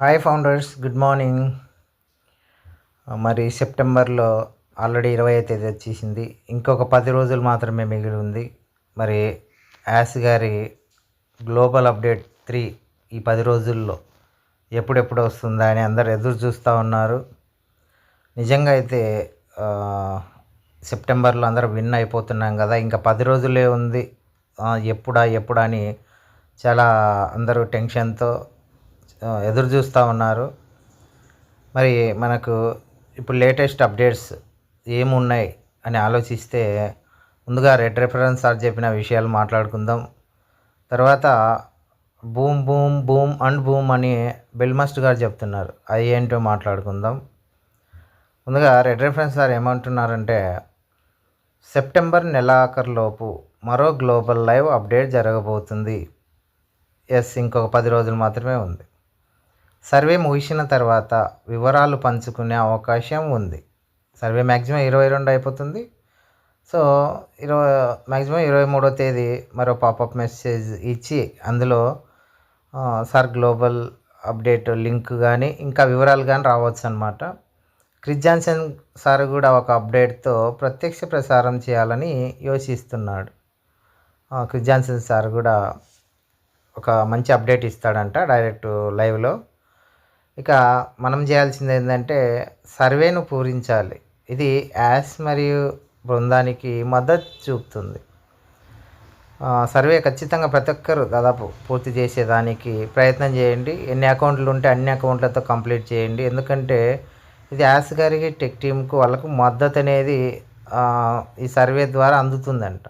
Hi founders good morning మరి సెప్టెంబర్లో already ఇరవై తేదీ వచ్చేసింది. ఇంకొక పది రోజులు మాత్రమే మిగిలి ఉంది. మరి యాస్ గారి గ్లోబల్ అప్డేట్ త్రీ ఈ పది రోజుల్లో ఎప్పుడెప్పుడు వస్తుందా అని అందరు ఎదురు చూస్తూ ఉన్నారు. నిజంగా అయితే సెప్టెంబర్లో అందరూ విన్ అయిపోతున్నాం కదా. ఇంకా పది రోజులే ఉంది. ఎప్పుడా ఎప్పుడా అని చాలా అందరూ టెన్షన్తో ఎదురు చూస్తూ ఉన్నారు. మరి మనకు ఇప్పుడు లేటెస్ట్ అప్డేట్స్ ఏమున్నాయి అని ఆలోచిస్తే ముందుగా రెడ్ రెఫరెన్స్ సార్ చెప్పిన విషయాలు మాట్లాడుకుందాం. తర్వాత boom boom boom and boom అని బెల్మస్ట్ గారు చెప్తున్నారు. అది ఏంటో మాట్లాడుకుందాం. ముందుగా రెడ్ రెఫరెన్స్ సార్ ఏమంటున్నారంటే సెప్టెంబర్ నెలాఖరులోపు మరో గ్లోబల్ లైవ్ అప్డేట్ జరగబోతుంది. ఎస్ ఇంకొక పది రోజులు మాత్రమే ఉంది. సర్వే ముగిసిన తర్వాత వివరాలు పంచుకునే అవకాశం ఉంది. సర్వే మ్యాక్సిమం ఇరవై రెండు అయిపోతుంది. సో ఇరవై మ్యాక్సిమం ఇరవై మూడో తేదీ మరో పాపప్ మెసేజ్ ఇచ్చి అందులో సార్ గ్లోబల్ అప్డేట్ లింక్ కానీ ఇంకా వివరాలు కానీ రావచ్చు అనమాట క్రిస్ జాన్సన్ సార్ కూడా ఒక అప్డేట్తో ప్రత్యక్ష ప్రసారం చేయాలని యోచిస్తున్నాడు. క్రిస్ జాన్సన్ సార్ కూడా ఒక మంచి అప్డేట్ ఇస్తాడంట డైరెక్ట్ లైవ్లో. ఇక మనం చేయాల్సింది ఏంటంటే సర్వేను పూరించాలి. ఇది యాస్ మరియు బృందానికి మద్దతు చూపుతుంది. సర్వే ఖచ్చితంగా ప్రతి ఒక్కరు దాదాపు పూర్తి చేసేదానికి ప్రయత్నం చేయండి. ఎన్ని అకౌంట్లు ఉంటే అన్ని అకౌంట్లతో కంప్లీట్ చేయండి. ఎందుకంటే ఇది యాస్ గారికి టెక్ టీంకు వాళ్ళకు మద్దతు అనేది ఈ సర్వే ద్వారా అందుతుందంట.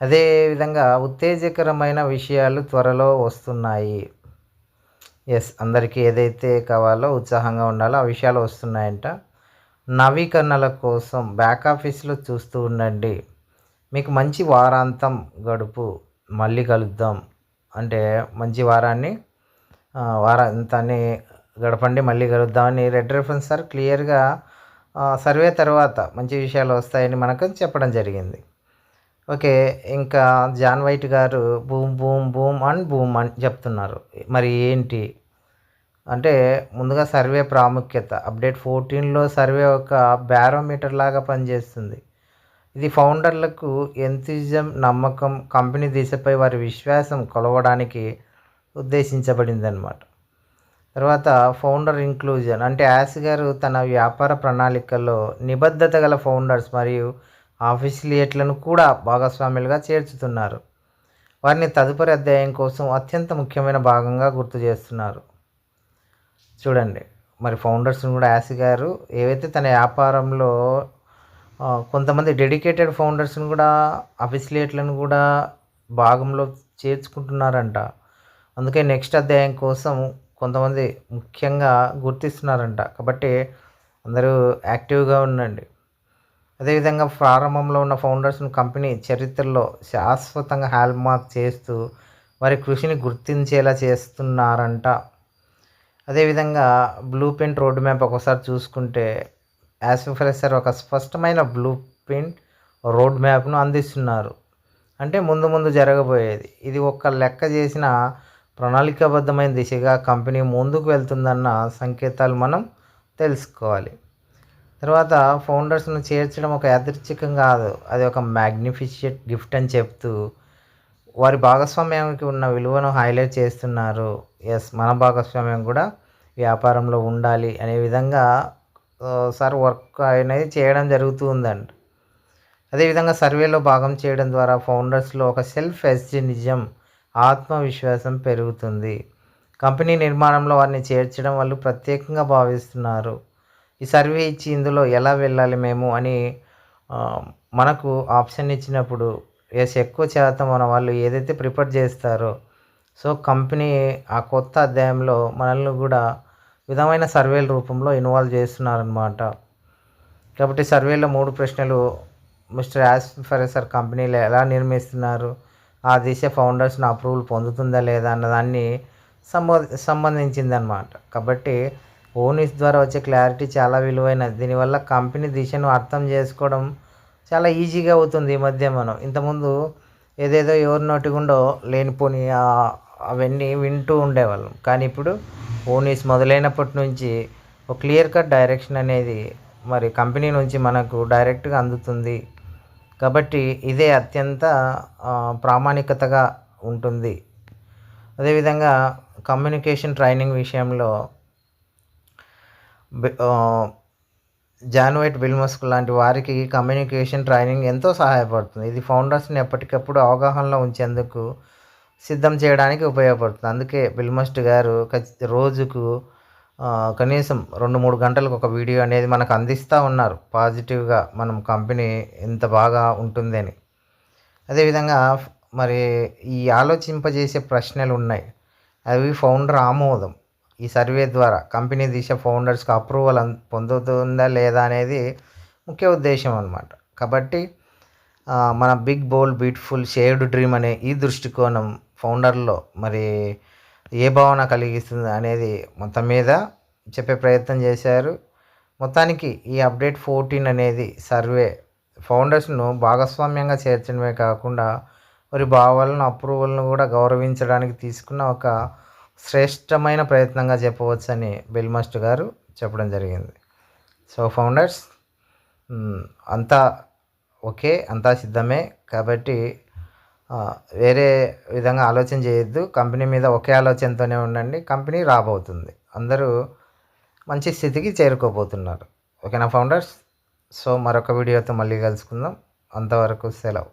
అదేవిధంగా ఉత్తేజకరమైన విషయాలు త్వరలో వస్తున్నాయి. ఎస్ అందరికీ ఏదైతే కావాలో ఉత్సాహంగా ఉండాలో ఆ విషయాలు వస్తున్నాయంట. నవీకరణల కోసం బ్యాక్ ఆఫీస్లో చూస్తూ ఉండండి. మీకు మంచి వారాంతం గడుపు మళ్ళీ కలుద్దాం. అంటే మంచి వారాన్ని వారాంతాన్ని గడపండి మళ్ళీ కలుద్దామని రెడ్ రెఫరెన్స్ సార్ క్లియర్గా సర్వే తర్వాత మంచి విషయాలు వస్తాయని మనకు చెప్పడం జరిగింది. ఓకే ఇంకా జాన్ వైట్ గారు boom boom boom and boom అని చెప్తున్నారు. మరి ఏంటి? అంటే ముందుగా సర్వే ప్రాముఖ్యత అప్డేట్ ఫోర్టీన్లో సర్వే ఒక బ్యారోమీటర్ లాగా పనిచేస్తుంది. ఇది ఫౌండర్లకు ఎంతిజం నమ్మకం కంపెనీ దిశపై వారి విశ్వాసం కొలవడానికి ఉద్దేశించబడింది అనమాట తర్వాత ఫౌండర్ ఇంక్లూజన్ అంటే యాస్ గారు తన వ్యాపార ప్రణాళికల్లో నిబద్ధత గల ఫౌండర్స్ మరియు ఆఫీసియేట్లను కూడా భాగస్వాములుగా చేర్చుతున్నారు. వారిని తదుపరి అధ్యాయం కోసం అత్యంత ముఖ్యమైన భాగంగా గుర్తు చేస్తున్నారు. చూడండి మరి ఫౌండర్స్ని కూడా యాసి గారు ఏవైతే తన వ్యాపారంలో కొంతమంది డెడికేటెడ్ ఫౌండర్స్ని కూడా అఫిసిలియేట్లను కూడా భాగంలో చేర్చుకుంటున్నారంట. అందుకే నెక్స్ట్ అధ్యాయం కోసం కొంతమంది ముఖ్యంగా గుర్తిస్తున్నారంట. కాబట్టి అందరూ యాక్టివ్గా ఉండండి. అదేవిధంగా ప్రారంభంలో ఉన్న ఫౌండర్స్ను కంపెనీ చరిత్రలో శాశ్వతంగా హాల్మార్క్ చేస్తూ వారి కృషిని గుర్తించేలా చేస్తున్నారంట. అదేవిధంగా బ్లూ ప్రింట్ రోడ్ మ్యాప్ ఒకసారి చూసుకుంటే యాస్ఫ్రెసర్ ఒక స్పష్టమైన బ్లూ ప్రింట్ రోడ్ మ్యాప్ను అందిస్తున్నారు. అంటే ముందు ముందు జరగబోయేది. ఇది ఒక లెక్క చేసిన ప్రణాళికాబద్ధమైన దిశగా కంపెనీ ముందుకు వెళ్తుందన్న సంకేతాలు మనం తెలుసుకోవాలి. తర్వాత ఫౌండర్స్ను చేర్చడం ఒక యాదృచ్ఛికం కాదు. అది ఒక మ్యాగ్నిఫిషియట్ గిఫ్ట్ అని చెప్తూ వారి భాగస్వామ్యానికి ఉన్న విలువను హైలైట్ చేస్తున్నారు. ఎస్ మన భాగస్వామ్యం కూడా వ్యాపారంలో ఉండాలి అనే విధంగా సార్ వర్క్ అనేది చేయడం జరుగుతూ ఉందండి. అదేవిధంగా సర్వేలో భాగం చేయడం ద్వారా ఫౌండర్స్లో ఒక సెల్ఫ్ నిజం ఆత్మవిశ్వాసం పెరుగుతుంది. కంపెనీ నిర్మాణంలో వారిని చేర్చడం వాళ్ళు ప్రత్యేకంగా భావిస్తున్నారు. ఈ సర్వే ఇచ్చి ఇందులో ఎలా వెళ్ళాలి మేము అని మనకు ఆప్షన్ ఇచ్చినప్పుడు ఎస్ ఎక్కువ శాతం మన వాళ్ళు ఏదైతే ప్రిపేర్ చేస్తారో సో కంపెనీ ఆ కొత్త అధ్యాయంలో మనల్ని కూడా విధమైన సర్వేల రూపంలో ఇన్వాల్వ్ చేస్తున్నారనమాట కాబట్టి సర్వేలో మూడు ప్రశ్నలు మిస్టర్ యాస్ ఫరెసర్ కంపెనీలు ఎలా నిర్మిస్తున్నారు ఆ దిశ ఫౌండర్స్ని అప్రూవల్ పొందుతుందా లేదా అన్నదాన్ని సంబో సంబంధించిందనమాట కాబట్టి ఓనిస్ ద్వారా వచ్చే క్లారిటీ చాలా విలువైనది. దీనివల్ల కంపెనీ దిశను అర్థం చేసుకోవడం చాలా ఈజీగా అవుతుంది ఈ మధ్య మనం. ఇంతకుముందు ఏదేదో ఎవరి నోటి గుండో లేనిపోని అవన్నీ వింటూ ఉండేవాళ్ళం. కానీ ఇప్పుడు ఓనీస్ మొదలైనప్పటి నుంచి ఒక క్లియర్ కట్ డైరెక్షన్ అనేది మరి కంపెనీ నుంచి మనకు డైరెక్ట్గా అందుతుంది. కాబట్టి ఇదే అత్యంత ప్రామాణికతగా ఉంటుంది. అదేవిధంగా కమ్యూనికేషన్ ట్రైనింగ్ విషయంలో జాన్వైట్ బిల్మస్క్ లాంటి వారికి కమ్యూనికేషన్ ట్రైనింగ్ ఎంతో సహాయపడుతుంది. ఇది ఫౌండర్స్ని ఎప్పటికప్పుడు అవగాహనలో ఉంచేందుకు సిద్ధం చేయడానికి ఉపయోగపడుతుంది. అందుకే బిల్మస్ట్ గారు రోజుకు కనీసం రెండు మూడు గంటలకు ఒక వీడియో అనేది మనకు అందిస్తూ ఉన్నారు. పాజిటివ్గా మనం కంపెనీ ఎంత బాగా ఉంటుంది అని అదేవిధంగా మరి ఈ ఆలోచింపజేసే ప్రశ్నలు ఉన్నాయి. అవి ఫౌండర్ ఆమోదం. ఈ సర్వే ద్వారా కంపెనీ దిశ ఫౌండర్స్కి అప్రూవల్ పొందుతుందా లేదా అనేది ముఖ్య ఉద్దేశం అనమాట కాబట్టి మన big bold beautiful shared dream అనే ఈ దృష్టికోణం ఫౌండర్లో మరి ఏ భావన కలిగిస్తుంది అనేది మొత్తం మీద చెప్పే ప్రయత్నం చేశారు. మొత్తానికి ఈ అప్డేట్ ఫోర్టీన్ అనేది సర్వే ఫౌండర్స్ను భాగస్వామ్యంగా చేర్చడమే కాకుండా వారి భావాలను అప్రూవల్ను కూడా గౌరవించడానికి తీసుకున్న ఒక శ్రేష్టమైన ప్రయత్నంగా చెప్పవచ్చని బెల్మస్ట్ గారు చెప్పడం జరిగింది. సో ఫౌండర్స్ అంతా ఓకే అంతా సిద్ధమే కాబట్టి వేరే విధంగా ఆలోచన చేయొద్దు. కంపెనీ మీద ఒకే ఆలోచనతోనే ఉండండి. కంపెనీ రాబోతుంది. అందరూ మంచి స్థితికి చేరుకోబోతున్నారు. ఓకేనా ఫౌండర్స్? సో మరొక వీడియోతో మళ్ళీ కలుసుకుందాం. అంతవరకు సెలవు.